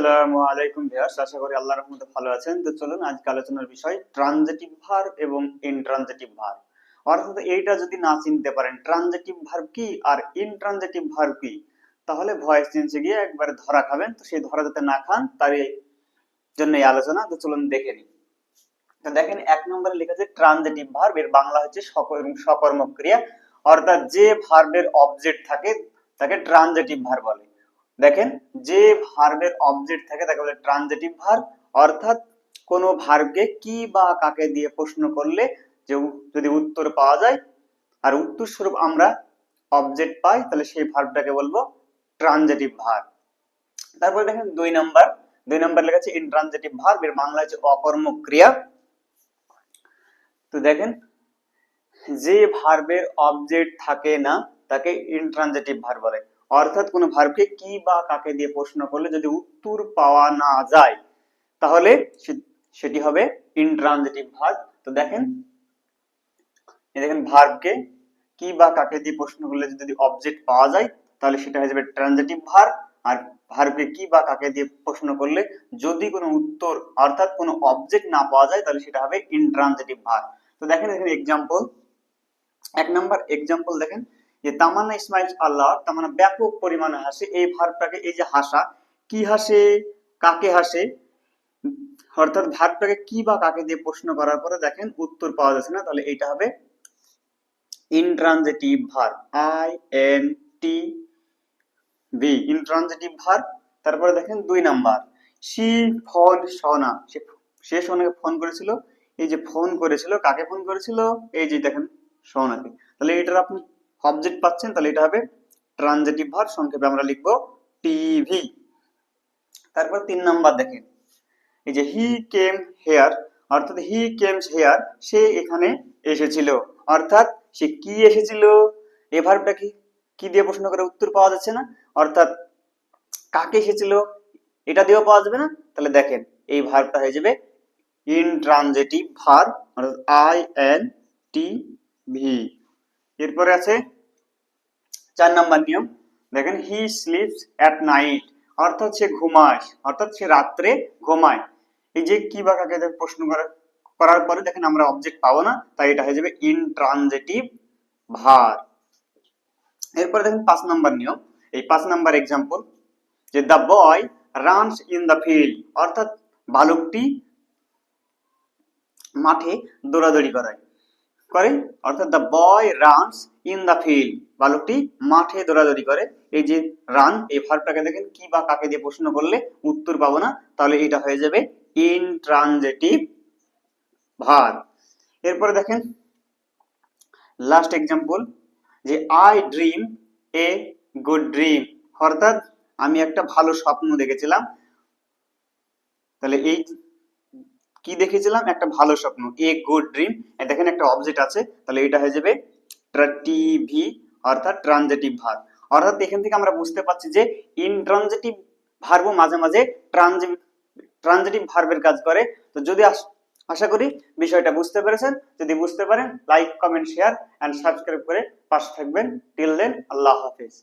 আসসালামু আলাইকুম ভিউয়ার্স, আশা করি আল্লাহর রহমতে ভালো আছেন। তো চলুন আজকে আলোচনার বিষয় ট্রানজিটিভ ভার্ব এবং ইনট্রানজিটিভ ভার্ব অর্থাৎ এইটা যদি না চিনতে পারেন ট্রানজিটিভ ভার্ব কি আর ইনট্রানজিটিভ ভার্ব কি? তাহলে ভয়েস চেঞ্জে গিয়ে একবারে ধরা খাবেন। তো সেই ধরা যাতে না খান, তার জন্য এই আলোচনা। তো চলুন দেখে নিই। তো দেখেন, এক নম্বরে লেখা আছে ট্রানজিটিভ ভার্ব এর বাংলা হচ্ছে সকর্ম ক্রিয়া অর্থাৎ যে ভার্বের অবজেক্ট থাকে, তাকে ট্রানজিটিভ ভার্ব বলে। দেখেন, যে ভার্বের অবজেক্ট থাকে, তাকে বলে ট্রানজিটিভ ভার্ব অর্থাৎ কোন ভার্বকে কি বা কাকে দিয়ে প্রশ্ন করলে যে যদি উত্তর পাওয়া যায়, আর উত্তর স্বরূপ আমরা অবজেক্ট পাই, তাহলে সেই ভার্বটাকে বলব ট্রানজিটিভ ভার্ব তারপরে দেখেন, দুই নাম্বার দুই নাম্বার লেখা আছে ইনট্রানজিটিভ ভার্ব এর বাংলা হচ্ছে অকর্মক ক্রিয়া তো দেখেন, যে ভার্বের অবজেক্ট থাকে না, তাকে ইনট্রানজিটিভ ভার্ব বলে। অর্থাৎ কোন ভার্বকে কি বা কাকে দিয়ে প্রশ্ন করলে যদি উত্তর পাওয়া না যায়, তাহলে সেটি হবে ইনট্রানজিটিভ ভার্ব তো দেখেন, এই দেখেন ভার্বকে কি বা কাকে দিয়ে প্রশ্ন করলে যদি অবজেক্ট পাওয়া যায়, তাহলে সেটা হয়ে যাবে ট্রানজিটিভ ভার্ব আর ভার্বকে কি বা কাকে দিয়ে প্রশ্ন করলে যদি কোনো উত্তর অর্থাৎ কোনো অবজেক্ট না পাওয়া যায়, তাহলে সেটা হবে ইনট্রানজিটিভ ভার্ব তো দেখেন এখানে এক্সাম্পল এক নাম্বার এক্সাম্পল দেখেন যে তামান্না ইসমাইল আল্লাহ তামান্না ব্যাপক পরিমাণে হাসে, এই ভার্বটাকে এই যে হাসা, কি হাসে, কাকে হাসে? অর্থাৎ ভার্বটাকে কি বা কাকে দিয়ে প্রশ্ন করার পরে দেখেন উত্তর পাওয়া যাচ্ছে না, তাহলে এটা হবে intransitive verb I N T B intransitive verb তারপরে দেখেন দুই নাম্বার, সি ফোন সোনা, সে সে সোনাকে ফোন করেছিল, এই যে ফোন করেছিল, কাকে ফোন করেছিল? এই যে দেখেন সোনাকে, তাহলে এটার আপনি অবজেক্ট পাচ্ছেন, তাহলে এটা হবে ট্রানজেটিভ ভার্ব সংক্ষেপে আমরা লিখব টিভি তারপর তিন নাম্বার দেখেন। এই যে হি কেম হেয়ার অর্থাৎ হি কেমস হেয়ার সে এখানে এসেছিল। অর্থাৎ সে কি এসেছিল? এ ভার্বটা কি কি দিয়ে প্রশ্ন করে উত্তর পাওয়া যাচ্ছে না? অর্থাৎ কাকে এসেছিল? এটা দিয়েও পাওয়া যাবে না? তাহলে দেখেন, এই ভার্বটা হয়ে যাবে ইনট্রানজিটিভ ভার্ব অর্থাৎ আই এন টি ভি এরপরে আছে চার নাম্বার নিয়ম। দেখেন হি স্লিপস অ্যাট নাইট অর্থাৎ সে ঘুমায়, অর্থাৎ সে রাত্রে ঘুমায়। এই যে কি বা কাকে প্রশ্ন করা- করার পরে দেখেন, আমরা অবজেক্ট পাবো না, তাই এটা হয়ে যাবে ইনট্রানজিটিভ ভার। এরপরে দেখেন, পাঁচ নাম্বার নিয়ম। এই পাঁচ নাম্বার এক্সাম্পল যে the boy runs in the field অর্থাৎ বালকটি মাঠে দৌড়াদৌড়ি করায়। করে, অর্থাৎ the boy runs in the field বালকটি মাঠে দৌড়াদৌড়ি করে। এই যে রান এই ভার্বটাকে দেখেন, কি বা কাকে দিয়ে প্রশ্ন করলে উত্তর পাবো না, তাহলে এটা হয়ে যাবে ইনট্রানজিটিভ ভার এরপরে দেখেন লাস্ট এক্সাম্পল যে I dream a good dream অর্থাৎ আমি একটা ভালো স্বপ্ন দেখেছিলাম। তাহলে এই কি দেখেছিলাম? একটা ভালো স্বপ্ন এ গুড ড্রিম দেখেন অবজেক্ট আছে, তাহলে এটা হয়ে যাবে টিভি অর্থাৎ ট্রানজেটিভ ভার্ব অর্থাৎ এখান থেকে আমরা বুঝতে পারছি যে ইনট্রানজেটিভ ভার্বও মাঝে মাঝে ট্রানজেটিভ ভার্বের কাজ করে। তো যদি আশা করি বিষয়টা বুঝতে পেরেছেন। যদি বুঝতে পারেন like comment share and subscribe করে পাশে থাকবেন। টিল দেন আল্লাহ হাফেজ।